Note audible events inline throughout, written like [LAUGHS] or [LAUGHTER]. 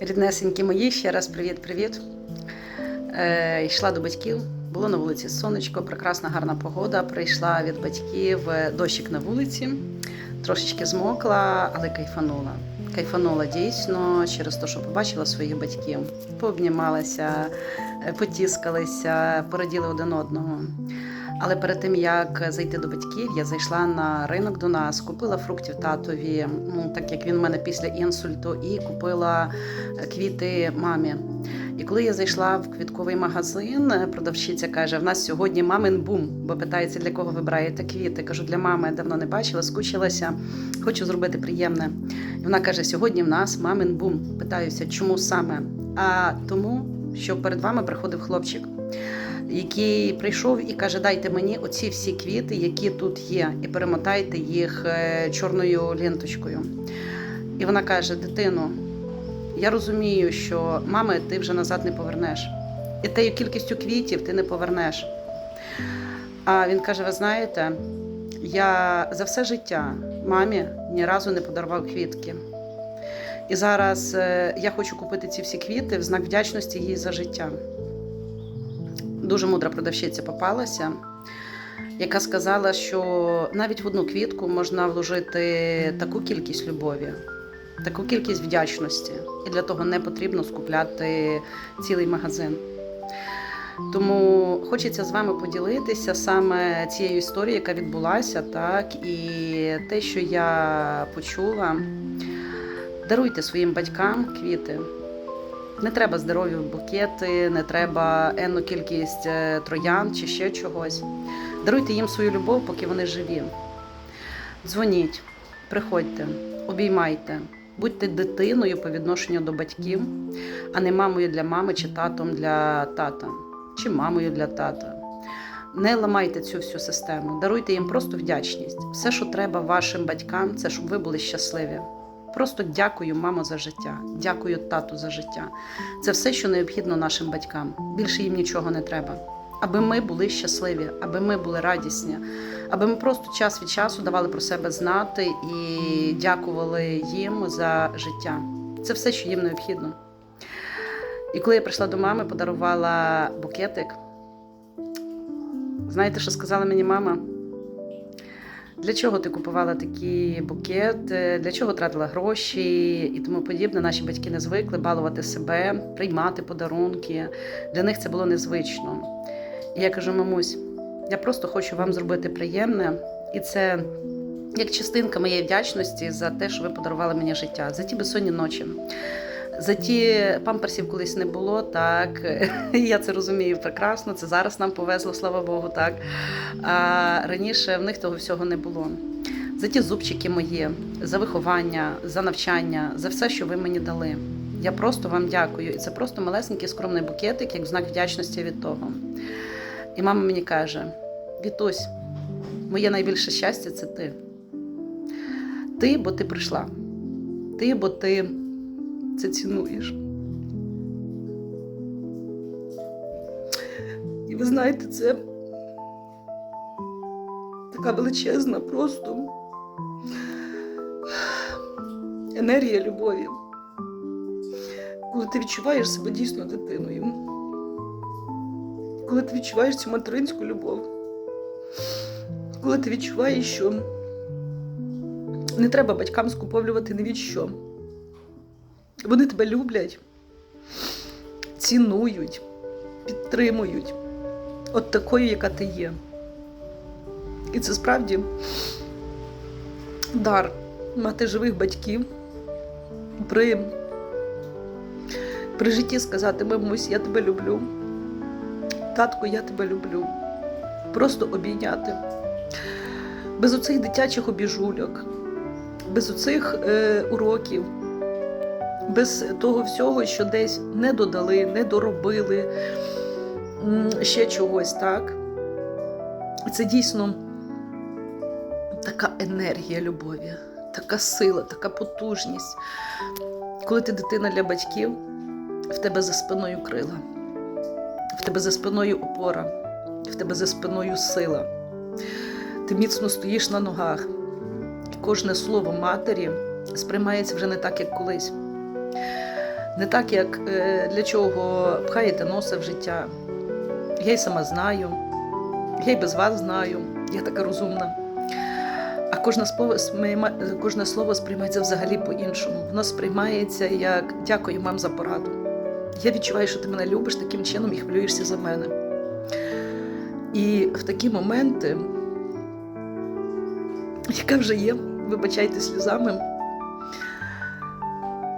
Ріднесенькі мої, ще раз привіт-привіт. Е, йшла до батьків, було на вулиці сонечко, прекрасна гарна погода. Прийшла від батьків е, дощик на вулиці, трошечки змокла, але кайфанула. Кайфанула дійсно через те, що побачила своїх батьків, пообнімалася, е, потіскалися, пораділи один одного. Але перед тим як зайти до батьків, я зайшла на ринок до нас, купила фруктів татові, ну так як він в мене після інсульту, і купила е, квіти мамі. І коли я зайшла в квітковий магазин, е, продавщиця каже: в нас сьогодні мамин бум, бо питається, для кого вибираєте квіти. Кажу, для мами давно не бачила, скучилася, хочу зробити приємне. І вона каже: сьогодні в нас мамин бум. Питаюся, чому саме? А тому, що перед вами приходив хлопчик який прийшов і каже: Дайте мені оці всі квіти, які тут є, і перемотайте їх е, чорною ленточкою. І вона каже: Дитину, я розумію, що мами ти вже назад не повернеш. І тією кількістю квітів ти не повернеш. А він каже: Ви знаєте, я за все життя мамі ні разу не подарував квітки. І зараз е, я хочу купити ці всі квіти в знак вдячності їй за життя дуже мудра продавщиця попалася, яка сказала, що навіть в одну квітку можна вложити таку кількість любові, таку кількість вдячності, і для того не потрібно скупляти цілий магазин. Тому хочеться з вами поділитися саме цією історією, яка відбулася, так і те, що я почула. Даруйте своїм батькам квіти. Не треба здорові букети, не треба енну кількість е, троян чи ще чогось. Даруйте їм свою любов, поки вони живі. Дзвоніть, приходьте, обіймайте, будьте дитиною по відношенню до батьків, а не мамою для мами чи татом для тата, чи мамою для тата. Не ламайте цю всю систему, даруйте їм просто вдячність. Все, що треба вашим батькам, це щоб ви були щасливі. Просто дякую, мамо, за життя, дякую тату за життя. Це все, що необхідно нашим батькам. Більше їм нічого не треба. Аби ми були щасливі, аби ми були радісні, аби ми просто час від часу давали про себе знати і дякували їм за життя. Це все, що їм необхідно. І коли я прийшла до мами, подарувала букетик. Знаєте, що сказала мені мама? Для чого ти купувала такі букети, для чого тратила гроші і тому подібне. Наші батьки не звикли балувати себе, приймати подарунки. Для них це було незвично. І я кажу, мамусь, я просто хочу вам зробити приємне, і це як частинка моєї вдячності за те, що ви подарували мені життя, за ті безсонні ночі. За ті памперсів колись не було, так [LAUGHS] я це розумію прекрасно. Це зараз нам повезло, слава Богу, так. А раніше в них того всього не було. За ті зубчики мої, за виховання, за навчання, за все, що ви мені дали. Я просто вам дякую. І це просто малесенький скромний букетик, як знак вдячності від того. І мама мені каже: Вітусь, моє найбільше щастя це ти. Ти, бо ти прийшла. Ти, бо ти це цінуєш. І ви знаєте, це така величезна просто енергія любові. Коли ти відчуваєш себе дійсно дитиною, коли ти відчуваєш цю материнську любов, коли ти відчуваєш, що не треба батькам скуповлювати ні від що. Вони тебе люблять, цінують, підтримують от такою, яка ти є. І це справді дар мати живих батьків, при, при житті сказати, мамусь, я тебе люблю, татку, я тебе люблю. Просто обійняти. Без оцих дитячих обіжульок, без оцих е, уроків без того всього, що десь не додали, не доробили ще чогось, так? Це дійсно така енергія любові, така сила, така потужність. Коли ти дитина для батьків, в тебе за спиною крила, в тебе за спиною опора, в тебе за спиною сила. Ти міцно стоїш на ногах, кожне слово матері сприймається вже не так, як колись. Не так, як е, для чого пхаєте носа в життя. Я й сама знаю, я й без вас знаю, я така розумна. А кожне слово, кожне слово сприймається взагалі по-іншому. Воно сприймається як дякую мам за пораду. Я відчуваю, що ти мене любиш таким чином і хвилюєшся за мене. І в такі моменти, яка вже є, вибачайте сльозами,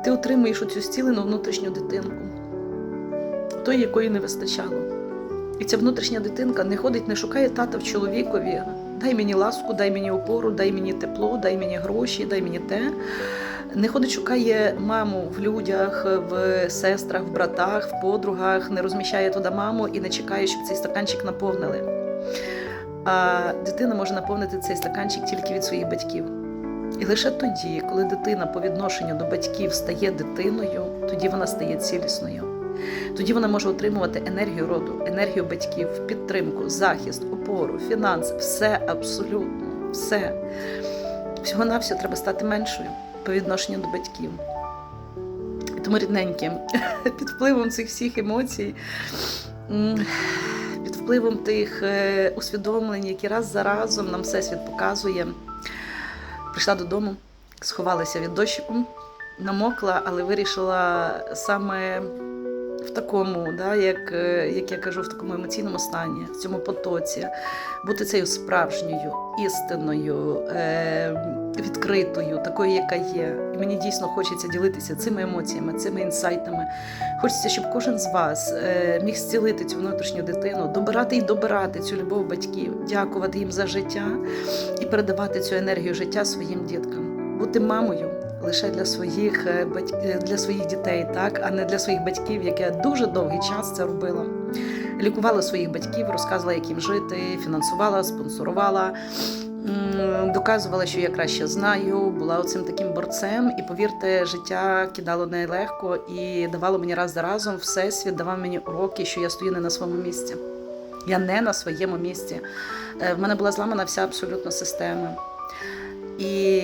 ти отримуєш оцю зцілену внутрішню дитинку, тої, якої не вистачало. І ця внутрішня дитинка не ходить, не шукає тата в чоловікові. Дай мені ласку, дай мені опору, дай мені тепло, дай мені гроші, дай мені те. Не ходить, шукає маму в людях, в сестрах, в братах, в подругах, не розміщає туди маму і не чекає, щоб цей стаканчик наповнили. А дитина може наповнити цей стаканчик тільки від своїх батьків. І лише тоді, коли дитина по відношенню до батьків стає дитиною, тоді вона стає цілісною. Тоді вона може отримувати енергію роду, енергію батьків, підтримку, захист, опору, фінанси, все абсолютно, все. Всього на все треба стати меншою по відношенню до батьків. Тому рідненькі, [LAUGHS] під впливом цих всіх емоцій, під впливом тих е, усвідомлень, які раз за разом нам Всесвіт показує, прийшла додому, сховалася від дощику, намокла, але вирішила саме в такому, да, як, е, як я кажу, в такому емоційному стані, в цьому потоці, бути цією справжньою, істинною, е, відкритою, такою, яка є. І мені дійсно хочеться ділитися цими емоціями, цими інсайтами. Хочеться, щоб кожен з вас е, міг зцілити цю внутрішню дитину, добирати і добирати цю любов батьків, дякувати їм за життя і передавати цю енергію життя своїм діткам, бути мамою лише для своїх е, бать- е, для своїх дітей, так а не для своїх батьків, як я дуже довгий час це робила. Лікувала своїх батьків, розказувала, як їм жити, фінансувала, спонсорувала. Доказувала, що я краще знаю, була оцим таким борцем, і повірте, життя кидало нелегко і давало мені раз за разом всесвіт, давав мені уроки, що я стою не на своєму місці. Я не на своєму місці. Е, В мене була зламана вся абсолютно система. І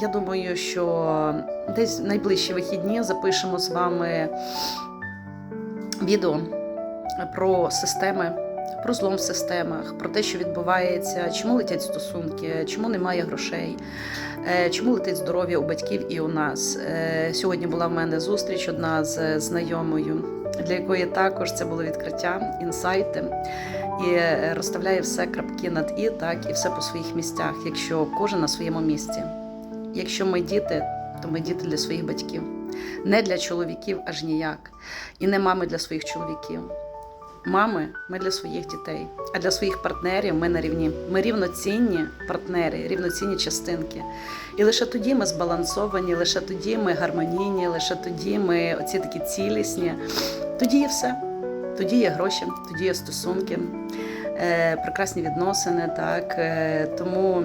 я думаю, що десь в найближчі вихідні запишемо з вами відео про системи, про злом в системах, про те, що відбувається, чому летять стосунки, чому немає грошей, е, чому летить здоров'я у батьків і у нас. Е, Сьогодні була в мене зустріч одна з знайомою, для якої також це було відкриття, інсайти. І розставляє все крапки над і, так, і все по своїх місцях, якщо кожен на своєму місці. Якщо ми діти, то ми діти для своїх батьків. Не для чоловіків аж ніяк. І не мами для своїх чоловіків. Мами ми для своїх дітей, а для своїх партнерів ми на рівні. Ми рівноцінні партнери, рівноцінні частинки. І лише тоді ми збалансовані, лише тоді ми гармонійні, лише тоді ми оці такі цілісні. Тоді є все. Тоді є гроші, тоді є стосунки, прекрасні відносини. Так е, тому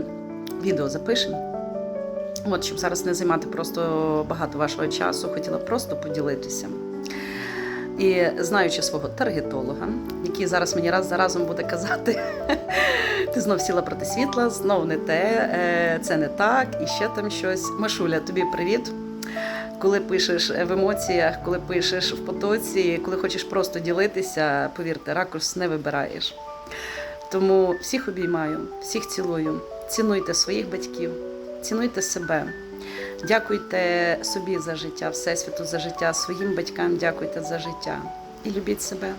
відео запишемо. От, щоб зараз не займати просто багато вашого часу, хотіла просто поділитися. І знаючи свого таргетолога, який зараз мені раз за разом буде казати, [LAUGHS] ти знов сіла проти світла, знов не те, е, це не так, і ще там щось. Машуля, тобі привіт. Коли пишеш в емоціях, коли пишеш в потоці, коли хочеш просто ділитися, повірте, ракурс не вибираєш. Тому всіх обіймаю, всіх цілую. Цінуйте своїх батьків, цінуйте себе. Дякуйте собі за життя, Всесвіту за життя, своїм батькам дякуйте за життя. І любіть себе.